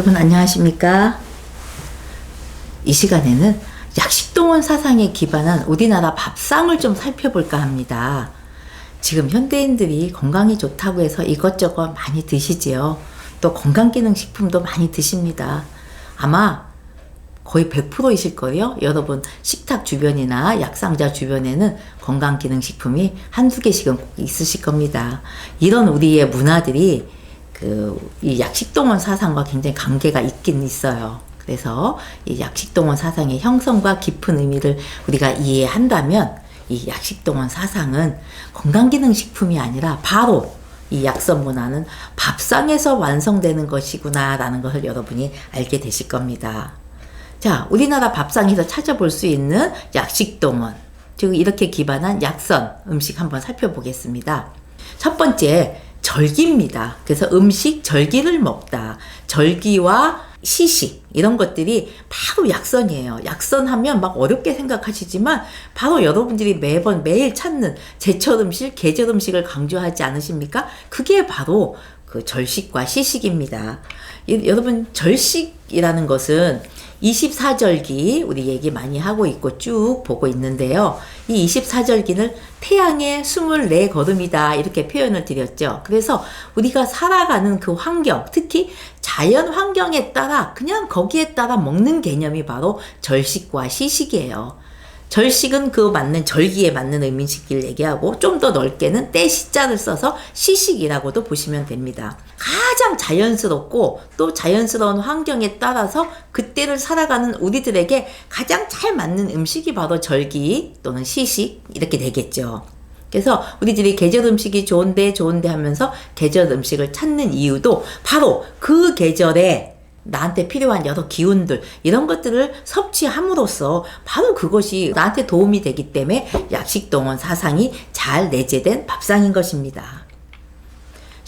여러분 안녕하십니까? 이 시간에는 약식동원 사상에 기반한 우리나라 밥상을 좀 살펴볼까 합니다. 지금 현대인들이 건강이 좋다고 해서 이것저것 많이 드시지요. 또 건강기능식품도 많이 드십니다. 아마 거의 100%이실 거예요. 여러분 식탁 주변이나 약상자 주변에는 건강기능식품이 한두 개씩은 꼭 있으실 겁니다. 이런 우리의 문화들이 그 이 약식동원 사상과 굉장히 관계가 있긴 있어요. 그래서 이 약식동원 사상의 형성과 깊은 의미를 우리가 이해한다면 이 약식동원 사상은 건강기능식품이 아니라 바로 이 약선 문화는 밥상에서 완성되는 것이구나라는 것을 여러분이 알게 되실 겁니다. 자, 우리나라 밥상에서 찾아볼 수 있는 약식동원, 즉 이렇게 기반한 약선 음식 한번 살펴보겠습니다. 첫 번째, 절기입니다. 그래서 음식 절기를 먹다. 절기와 시식 이런 것들이 바로 약선이에요. 약선하면 막 어렵게 생각하시지만 바로 여러분들이 매번 매일 찾는 제철 음식, 계절 음식을 강조하지 않으십니까? 그게 바로 그 절식과 시식입니다. 여러분 절식이라는 것은 24절기 우리 얘기 많이 하고 있고 쭉 보고 있는데요. 이 24절기는 태양의 24걸음이다 이렇게 표현을 드렸죠. 그래서 우리가 살아가는 그 환경, 특히 자연 환경에 따라 그냥 거기에 따라 먹는 개념이 바로 절식과 시식이에요. 절식은 그 맞는 절기에 맞는 의미식을 얘기하고 좀 더 넓게는 때 시자를 써서 시식이라고도 보시면 됩니다. 가장 자연스럽고 또 자연스러운 환경에 따라서 그때를 살아가는 우리들에게 가장 잘 맞는 음식이 바로 절기 또는 시식 이렇게 되겠죠. 그래서 우리들이 계절 음식이 좋은데 좋은데 하면서 계절 음식을 찾는 이유도 바로 그 계절에 나한테 필요한 여러 기운들 이런 것들을 섭취함으로써 바로 그것이 나한테 도움이 되기 때문에 약식동원 사상이 잘 내재된 밥상인 것입니다.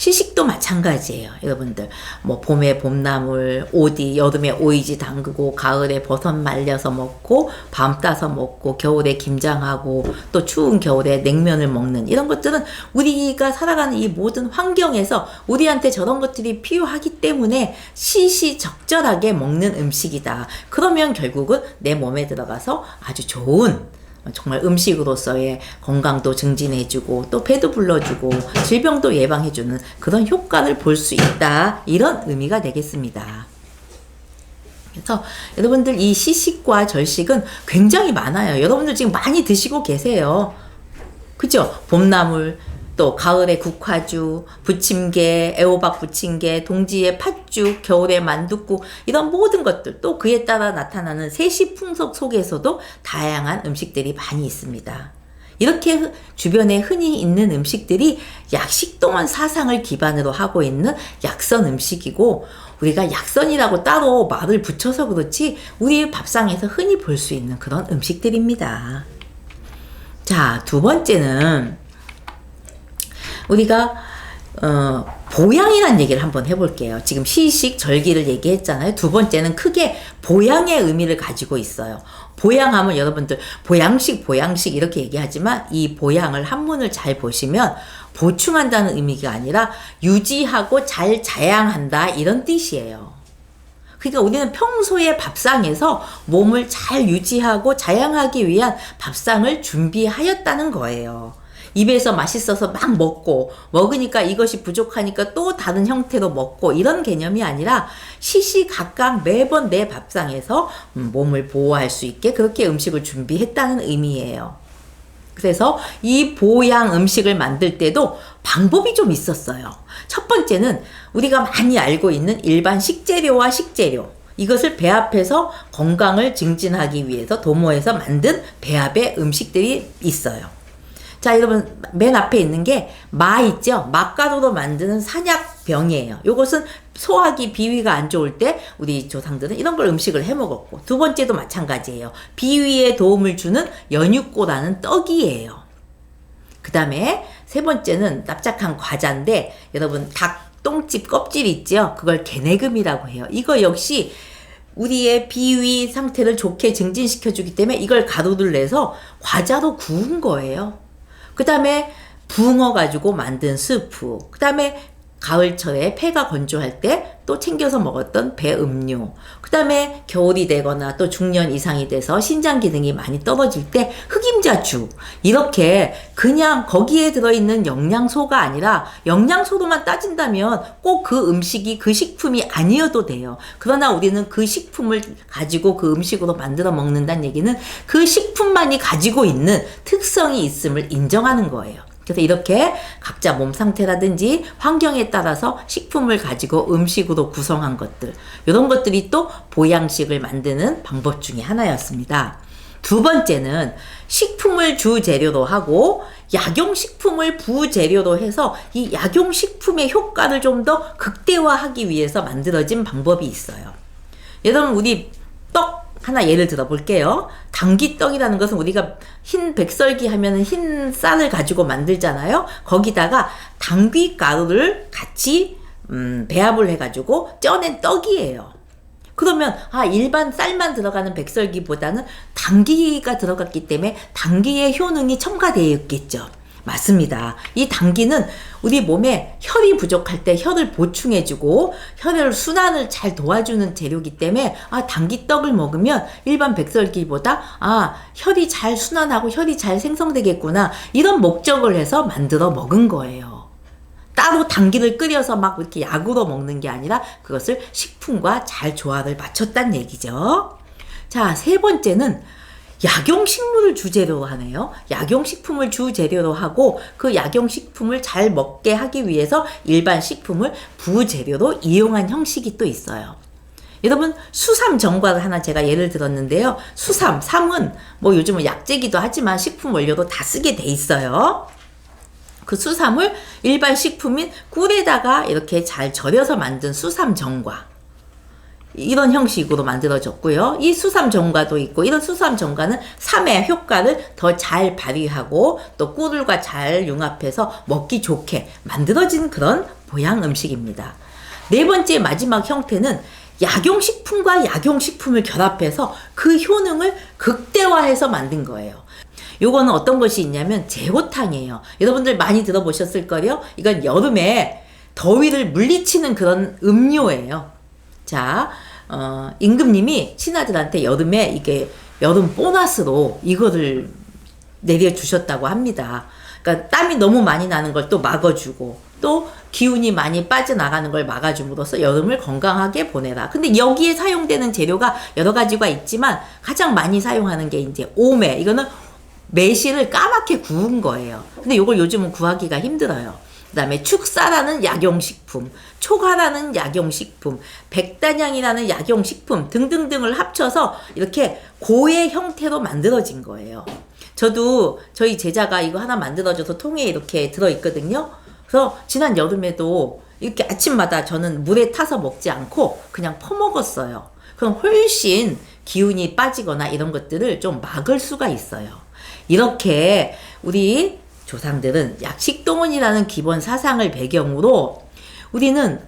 시식도 마찬가지예요. 여러분들. 뭐 봄에 봄나물, 오디, 여름에 오이지 담그고 가을에 버섯 말려서 먹고 밤 따서 먹고 겨울에 김장하고 또 추운 겨울에 냉면을 먹는 이런 것들은 우리가 살아가는 이 모든 환경에서 우리한테 저런 것들이 필요하기 때문에 시시적절하게 먹는 음식이다. 그러면 결국은 내 몸에 들어가서 아주 좋은 정말 음식으로서의 건강도 증진해주고 또 배도 불러주고 질병도 예방해주는 그런 효과를 볼 수 있다 이런 의미가 되겠습니다. 그래서 여러분들 이 시식과 절식은 굉장히 많아요. 여러분들 지금 많이 드시고 계세요. 그죠? 봄나물, 또 가을에 국화주, 부침개, 애호박 부침개, 동지의 팥죽, 겨울에 만둣국 이런 모든 것들 또 그에 따라 나타나는 세시 풍속 속에서도 다양한 음식들이 많이 있습니다. 이렇게 주변에 흔히 있는 음식들이 약식동원 사상을 기반으로 하고 있는 약선 음식이고 우리가 약선이라고 따로 말을 붙여서 그렇지 우리 밥상에서 흔히 볼 수 있는 그런 음식들입니다. 자, 두 번째는 우리가 어, 보양이란 얘기를 한번 해볼게요. 지금 시식, 절기를 얘기했잖아요. 두 번째는 크게 보양의 의미를 가지고 있어요. 보양하면 여러분들 보양식, 보양식 이렇게 얘기하지만 이 보양을 한문을 잘 보시면 보충한다는 의미가 아니라 유지하고 잘 자양한다 이런 뜻이에요. 그러니까 우리는 평소에 밥상에서 몸을 잘 유지하고 자양하기 위한 밥상을 준비하였다는 거예요. 입에서 맛있어서 막 먹고 먹으니까 이것이 부족하니까 또 다른 형태로 먹고 이런 개념이 아니라 시시각각 매번 내 밥상에서 음, 몸을 보호할 수 있게 그렇게 음식을 준비했다는 의미예요. 그래서 이 보양 음식을 만들 때도 방법이 좀 있었어요. 첫 번째는 우리가 많이 알고 있는 일반 식재료와 식재료. 이것을 배합해서 건강을 증진하기 위해서 도모해서 만든 배합의 음식들이 있어요. 자, 여러분, 맨 앞에 있는 게 마 있죠? 맛가루로 만드는 산약병이에요. 요것은 소화기 비위가 안 좋을 때 우리 조상들은 이런 걸 음식을 해 먹었고, 두 번째도 마찬가지예요. 비위에 도움을 주는 연육고라는 떡이에요. 그 다음에 세 번째는 납작한 과자인데, 여러분, 닭 똥집 껍질 있죠? 그걸 개내금이라고 해요. 이거 역시 우리의 비위 상태를 좋게 증진시켜주기 때문에 이걸 가루를 내서 과자로 구운 거예요. 그 다음에 붕어 가지고 만든 스프, 그 다음에 가을철에 폐가 건조할 때 또 챙겨서 먹었던 배 음료. 그 다음에 겨울이 되거나 또 중년 이상이 돼서 신장 기능이 많이 떨어질 때 흑임자주. 이렇게 그냥 거기에 들어있는 영양소가 아니라 영양소로만 따진다면 꼭 그 음식이 그 식품이 아니어도 돼요. 그러나 우리는 그 식품을 가지고 그 음식으로 만들어 먹는다는 얘기는 그 식품만이 가지고 있는 특성이 있음을 인정하는 거예요. 그래서 이렇게 각자 몸 상태라든지 환경에 따라서 식품을 가지고 음식으로 구성한 것들, 이런 것들이 또 보양식을 만드는 방법 중에 하나였습니다. 두 번째는 식품을 주재료로 하고 약용식품을 부재료로 해서 이 약용식품의 효과를 좀 더 극대화하기 위해서 만들어진 방법이 있어요. 여러분, 우리 떡 하나 예를 들어 볼게요. 당귀떡이라는 것은 우리가 흰 백설기 하면은 흰 쌀을 가지고 만들잖아요. 거기다가 당귀 가루를 같이 음, 배합을 해가지고 쪄낸 떡이에요. 그러면 아 일반 쌀만 들어가는 백설기보다는 당귀가 들어갔기 때문에 당귀의 효능이 첨가되어 있겠죠. 맞습니다. 이 당귀는 우리 몸에 혈이 부족할 때 혈을 보충해주고 혈을 순환을 잘 도와주는 재료이기 때문에 아 당귀떡을 먹으면 일반 백설기보다 아 혈이 잘 순환하고 혈이 잘 생성되겠구나 이런 목적을 해서 만들어 먹은 거예요. 따로 당귀를 끓여서 막 이렇게 약으로 먹는 게 아니라 그것을 식품과 잘 조화를 맞췄다는 얘기죠. 자, 세 번째는 약용식물을 주재료로 하네요. 약용식품을 주재료로 하고 그 약용식품을 잘 먹게 하기 위해서 일반 식품을 부재료로 이용한 형식이 또 있어요. 여러분 수삼 전과를 하나 제가 예를 들었는데요. 수삼, 삼은 뭐 요즘은 약재기도 하지만 식품 원료로 다 쓰게 돼 있어요. 그 수삼을 일반 식품인 꿀에다가 이렇게 잘 절여서 만든 수삼 전과. 이런 형식으로 만들어졌고요. 이 수삼 정과도 있고 이런 수삼 정과는 삼의 효과를 더 잘 발휘하고 또 꿀과 잘 융합해서 먹기 좋게 만들어진 그런 보양 음식입니다. 네 번째 마지막 형태는 약용식품과 약용식품을 결합해서 그 효능을 극대화해서 만든 거예요. 요거는 어떤 것이 있냐면 제호탕이에요. 여러분들 많이 들어보셨을 거요. 이건 여름에 더위를 물리치는 그런 음료예요. 자, 어, 임금님이 신하들한테 여름에 이게 여름 보너스로 이거를 내려주셨다고 합니다. 그러니까 땀이 너무 많이 나는 걸 또 막아주고 또 기운이 많이 빠져나가는 걸 막아줌으로써 여름을 건강하게 보내라. 근데 여기에 사용되는 재료가 여러 가지가 있지만 가장 많이 사용하는 게 이제 오메. 이거는 매실을 까맣게 구운 거예요. 근데 이걸 요즘은 구하기가 힘들어요. 그 다음에 축사라는 약용식품, 초가라는 약용식품, 백단향이라는 약용식품 등등등을 합쳐서 이렇게 고의 형태로 만들어진 거예요. 저도 저희 제자가 이거 하나 만들어줘서 통에 이렇게 들어있거든요. 그래서 지난 여름에도 이렇게 아침마다 저는 물에 타서 먹지 않고 그냥 퍼먹었어요. 그럼 훨씬 기운이 빠지거나 이런 것들을 좀 막을 수가 있어요. 이렇게 우리 조상들은 약식동원이라는 기본 사상을 배경으로 우리는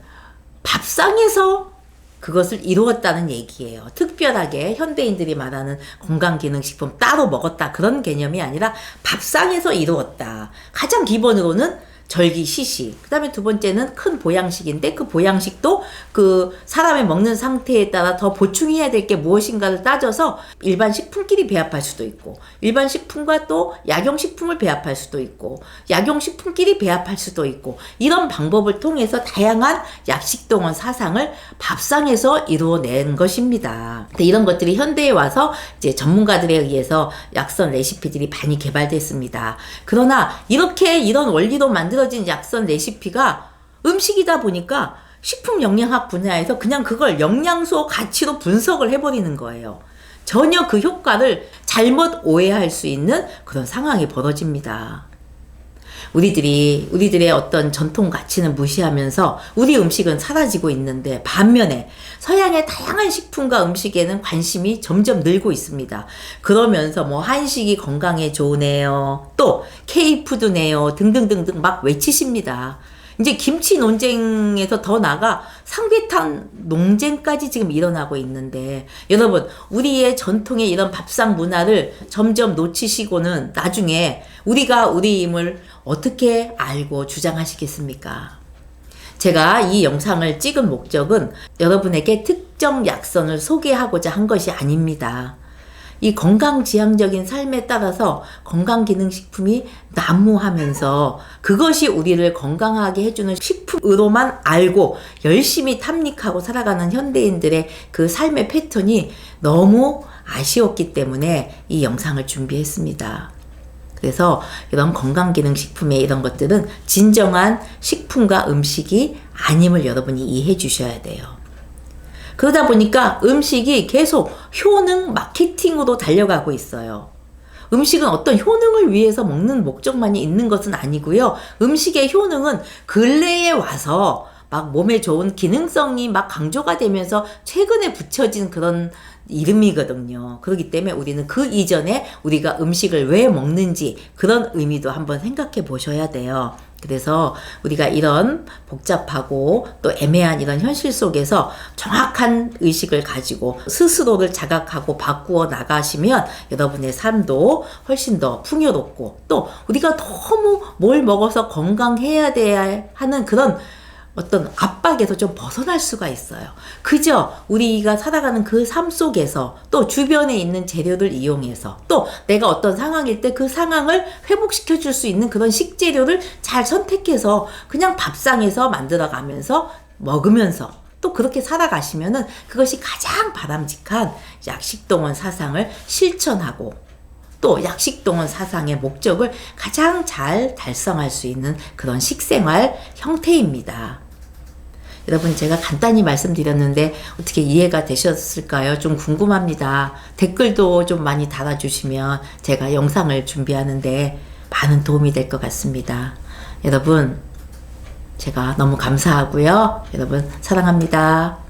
밥상에서 그것을 이루었다는 얘기예요. 특별하게 현대인들이 말하는 건강기능식품 따로 먹었다 그런 개념이 아니라 밥상에서 이루었다. 가장 기본으로는 절기 시시. 그 다음에 두 번째는 큰 보양식인데 그 보양식도 그 사람의 먹는 상태에 따라 더 보충해야 될 게 무엇인가를 따져서 일반 식품끼리 배합할 수도 있고 일반 식품과 또 약용 식품을 배합할 수도 있고 약용 식품끼리 배합할 수도 있고 이런 방법을 통해서 다양한 약식동원 사상을 밥상에서 이루어낸 것입니다. 이런 것들이 현대에 와서 이제 전문가들에 의해서 약선 레시피들이 많이 개발됐습니다. 그러나 이렇게 이런 원리로 만 들어진 약선 레시피가 음식이다 보니까 식품 영양학 분야에서 그냥 그걸 영양소 가치로 분석을 해버리는 거예요. 전혀 그 효과를 잘못 오해할 수 있는 그런 상황이 벌어집니다. 우리들이 우리들의 어떤 전통 가치는 무시하면서 우리 음식은 사라지고 있는데 반면에 서양의 다양한 식품과 음식에는 관심이 점점 늘고 있습니다. 그러면서 뭐 한식이 건강에 좋으네요. 또 K푸드네요. 등등등등 막 외치십니다. 이제 김치 논쟁에서 더 나가 삼계탕 논쟁까지 지금 일어나고 있는데 여러분 우리의 전통의 이런 밥상 문화를 점점 놓치시고는 나중에 우리가 우리임을 어떻게 알고 주장하시겠습니까? 제가 이 영상을 찍은 목적은 여러분에게 특정 약선을 소개하고자 한 것이 아닙니다. 이 건강 지향적인 삶에 따라서 건강기능식품이 난무하면서 그것이 우리를 건강하게 해주는 식품으로만 알고 열심히 탐닉하고 살아가는 현대인들의 그 삶의 패턴이 너무 아쉬웠기 때문에 이 영상을 준비했습니다. 그래서 이런 건강기능식품의 이런 것들은 진정한 식품과 음식이 아님을 여러분이 이해해 주셔야 돼요. 그러다 보니까 음식이 계속 효능 마케팅으로 달려가고 있어요. 음식은 어떤 효능을 위해서 먹는 목적만이 있는 것은 아니고요. 음식의 효능은 근래에 와서 막 몸에 좋은 기능성이 막 강조가 되면서 최근에 붙여진 그런 이름이거든요. 그렇기 때문에 우리는 그 이전에 우리가 음식을 왜 먹는지 그런 의미도 한번 생각해 보셔야 돼요. 그래서 우리가 이런 복잡하고 또 애매한 이런 현실 속에서 정확한 의식을 가지고 스스로를 자각하고 바꾸어 나가시면 여러분의 삶도 훨씬 더 풍요롭고 또 우리가 너무 뭘 먹어서 건강해야 돼야 하는 그런 어떤 압박에서 좀 벗어날 수가 있어요. 그저 우리가 살아가는 그 삶 속에서 또 주변에 있는 재료를 이용해서 또 내가 어떤 상황일 때 그 상황을 회복시켜 줄 수 있는 그런 식재료를 잘 선택해서 그냥 밥상에서 만들어 가면서 먹으면서 또 그렇게 살아가시면은 그것이 가장 바람직한 약식동원 사상을 실천하고 또 약식동원 사상의 목적을 가장 잘 달성할 수 있는 그런 식생활 형태입니다. 여러분 제가 간단히 말씀드렸는데 어떻게 이해가 되셨을까요? 좀 궁금합니다. 댓글도 좀 많이 달아주시면 제가 영상을 준비하는데 많은 도움이 될 것 같습니다. 여러분 제가 너무 감사하고요. 여러분 사랑합니다.